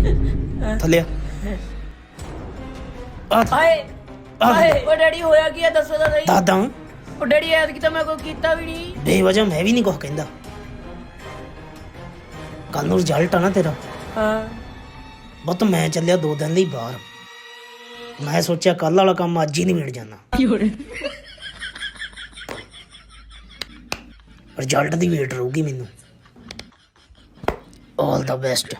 ਥੱਲੇ ਆ। ਆ। ਹਾਏ ਹਾਏ ਉਹ ਡੈਡੀ ਹੋਇਆ ਕੀ ਹੈ ਦੱਸੋ ਤਾਂ ਸਹੀ। ਦਾਦਾ ਉਹ ਡੈਡੀ ਐਤਕੀ ਤਾਂ ਮੈਂ ਕੋਈ ਕੀਤਾ ਵੀ ਨਹੀਂ। ਬੇਵਜ੍ਹਾ ਮੈਂ ਵੀ ਨਹੀਂ ਕੁਝ ਕਹਿੰਦਾ। ਕੱਲ ਨੂੰ ਰਿਜ਼ਲਟ ਆ ਨਾ ਤੇਰਾ। ਹਾਂ। ਬੁੱਤ ਮੈਂ ਚੱਲਿਆ ਦੋ ਦਿਨ ਲਈ ਬਾਹਰ। ਮੈਂ ਸੋਚਿਆ ਕੱਲ ਵਾਲਾ ਕੰਮ ਅੱਜ ਹੀ ਨਹੀਂ ਮਿਲ ਜਾਣਾ ਰਿਜ਼ਲਟ ਦੀ ਵੇਟ ਰਹੂਗੀ ਮੈਨੂੰ। ਆਲ ਦਾ ਬੈਸਟ